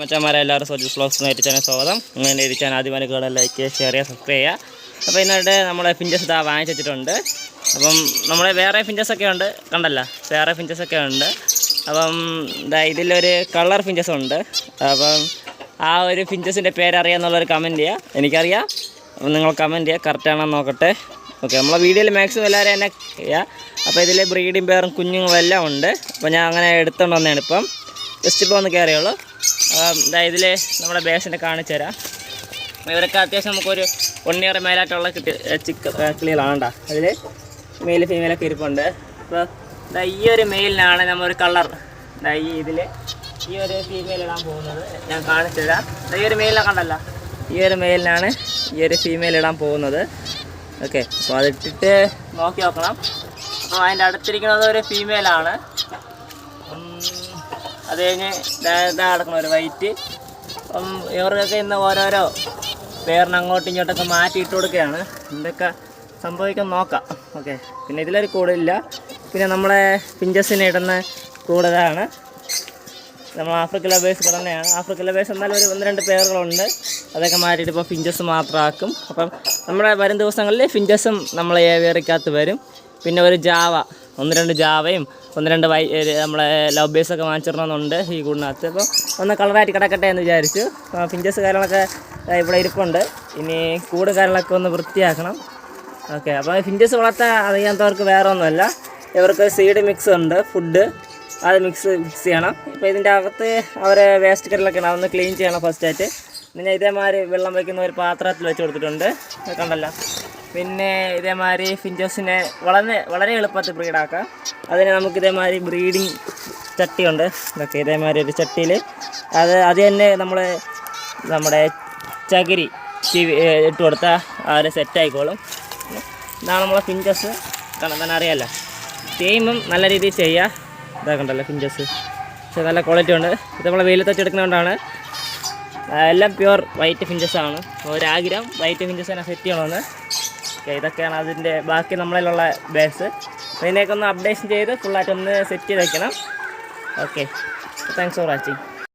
മച്ചന്മാരെ എല്ലാവരും ബ്ലോഗ്സ് നേരിട്ട് ചാനൽ സ്വാഗതം. അങ്ങനെ ഒരു ചാനൽ ആദ്യമായി കേടാൻ ലൈക്ക് ഷെയർ ചെയ്യുക സബ്സ്ക്രൈബ് ചെയ്യുക. അപ്പോൾ ഇന്നിട്ട് നമ്മളെ ഫിഞ്ചസ് ഇതാ വാങ്ങിച്ചിട്ടുണ്ട് അപ്പം നമ്മളെ വേറെ ഫിഞ്ചസ് ഒക്കെ ഉണ്ട്. കണ്ടല്ല വേറെ ഫിഞ്ചസ് ഒക്കെ ഉണ്ട്. അപ്പം ഇതാ ഇതിലൊരു കളർ ഫിഞ്ചസ് ഉണ്ട്. അപ്പം ആ ഒരു ഫിഞ്ചസിന്റെ പേരറിയാമെന്നുള്ളൊരു കമന്റ് ചെയ്യുക എനിക്കറിയാം. അപ്പം നിങ്ങൾ കമന്റ് ചെയ്യുക. കറക്റ്റാണെന്ന് നോക്കട്ടെ. ഓക്കെ നമ്മളെ വീഡിയോയിൽ മാക്സിമം എല്ലാവരും എന്നെ ചെയ്യുക അപ്പോൾ ഇതിൽ ബ്രീഡിംഗ് പേറും കുഞ്ഞുങ്ങളും എല്ലാം ഉണ്ട്. അപ്പോൾ ഞാൻ അങ്ങനെ എടുത്തുകൊണ്ട് വന്നതാണ് ഇപ്പം. ജസ്റ്റ് ഇപ്പോൾ ഒന്ന് കയറിയുള്ളൂ ഇതിൽ നമ്മുടെ ബേസിനെ കാണിച്ചു തരാം. ഇവരൊക്കെ അത്യാവശ്യം നമുക്കൊരു വൺ ഇയർ മേലായിട്ടുള്ള കിട്ടി ചിക്ക് കിളികളാണ് അതിൽ മെയിൽ ഫീമെയിലൊക്കെ ഇരിപ്പുണ്ട്. അപ്പോൾ ദാ ഈ ഒരു മെയിലിനാണ് നമ്മൾ ഒരു കളർ ഈ ഇതിൽ ഈ ഒരു ഫീമെയിൽ ഇടാൻ പോകുന്നത്. ഞാൻ കാണിച്ചു തരാം. ഈ ഒരു മെയിലിനെ കണ്ടല്ല. ഈ ഒരു മെയിലിനാണ് ഈ ഒരു ഫീമെയിൽ ഇടാൻ പോകുന്നത്. ഓക്കെ അപ്പോൾ അതിട്ടിട്ട് നോക്കി നോക്കണം. അപ്പോൾ അതിന്റെ അടുത്തിരിക്കുന്നത് ഒരു ഫീമെയിലാണ് അത് കഴിഞ്ഞ് നടക്കണം ഒരു വൈറ്റ്. അപ്പം ഇവർക്കൊക്കെ ഇന്ന് ഓരോരോ പേരിന് അങ്ങോട്ടും ഇങ്ങോട്ടൊക്കെ മാറ്റി ഇട്ട് കൊടുക്കുകയാണ്. എന്തൊക്കെ സംഭവിക്കാൻ നോക്കാം. ഓക്കെ. പിന്നെ ഇതിലൊരു കൂടില്ല പിന്നെ നമ്മളെ പിഞ്ചസിന് ഇടുന്ന കൂടുതലാണ് നമ്മൾ ആഫ്രിക്കൻ ലബേഴ്സ് തന്നെയാണ്. ആഫ്രിക്കൻ ലബേഴ്സ് എന്നാലും ഒരു ഒന്ന് രണ്ട് പേരുകളുണ്ട്. അതൊക്കെ മാറ്റിയിട്ട് ഇപ്പോൾ ഫിഞ്ചസ് മാത്രമാക്കും. അപ്പം നമ്മുടെ വരും ദിവസങ്ങളിൽ ഫിഞ്ചസും നമ്മളെ ഏവിയറിക്കകത്ത് വരും. പിന്നെ ഒരു ജാവ. ഒന്ന് രണ്ട് ജാവയും ഒന്ന് രണ്ട് വൈ നമ്മളെ ലവ് ബേസൊക്കെ വാങ്ങിച്ചിടണമെന്നുണ്ട് ഈ കൂടിനകത്ത്. അപ്പോൾ ഒന്ന് കളറായിട്ട് കിടക്കട്ടെ എന്ന് വിചാരിച്ചു. അപ്പോൾ ഫിഞ്ചസ് കാര്യങ്ങളൊക്കെ ഇവിടെ ഇരിപ്പുണ്ട്. ഇനി കൂട് കാര്യങ്ങളൊക്കെ ഒന്ന് വൃത്തിയാക്കണം. ഓക്കെ അപ്പോൾ ഫിഞ്ചസ് വളർത്താൻ അറിയാത്തവർക്ക് വേറെ ഒന്നുമല്ല ഇവർക്ക് സീഡ് മിക്സ് ഉണ്ട് ഫുഡ് അത് മിക്സ് മിക്സ് ചെയ്യണം. ഇപ്പോൾ ഇതിന്റെ അകത്ത് അവരെ വേസ്റ്റ് കറിലൊക്കെ അതൊന്ന് ക്ലീൻ ചെയ്യണം ഫസ്റ്റായിട്ട് പിന്നെ ഇതേമാതിരി വെള്ളം വയ്ക്കുന്ന ഒരു പാത്രത്തിൽ വെച്ച് കൊടുത്തിട്ടുണ്ട്. കണ്ടല്ലോ. പിന്നെ ഇതേമാതിരി ഫിഞ്ചോസിനെ വളരെ വളരെ എളുപ്പത്തിൽ ബ്രീഡാക്കാം. അതിന് നമുക്ക് ഇതേമാതിരി ബ്രീഡിങ് ചട്ടിയുണ്ട്. ഇതൊക്കെ ഇതേമാതിരി ഒരു ചട്ടിയിൽ അത് അത് തന്നെ നമ്മൾ നമ്മുടെ ചകിരി ചീവി ഇട്ട് കൊടുത്താൽ അവർ സെറ്റായിക്കോളും ഇതാണ് നമ്മളെ ഫിഞ്ചസ് കാണാൻ തന്നെ അറിയാമല്ലോ ചെയ്യുമ്പം നല്ല രീതിയിൽ ചെയ്യുക ഇതൊക്കെ കണ്ടല്ലോ ഫിഞ്ചസ് പക്ഷേ നല്ല ക്വാളിറ്റി ഉണ്ട്. ഇത് നമ്മളെ വെയിലത്ത് വെച്ചെടുക്കുന്നതുകൊണ്ടാണ് എല്ലാം പ്യുവർ വൈറ്റ് ഫിഞ്ചസ് ആണ്. ഒരാഗ്രഹം വൈറ്റ് ഫിഞ്ചസ് തന്നെ സെറ്റ് ചെയ്യണമെന്ന് ഇതൊക്കെയാണ് അതിന്റെ ബാക്കി നമ്മളിലുള്ള ബേസ് അപ്പോൾ ഇതിനെയൊക്കെ ഒന്ന് അപ്ഡേഷൻ ചെയ്ത് ഫുള്ളായിട്ടൊന്ന് സെറ്റ് ചെയ്ത് വെക്കണം. Okay thanks for watching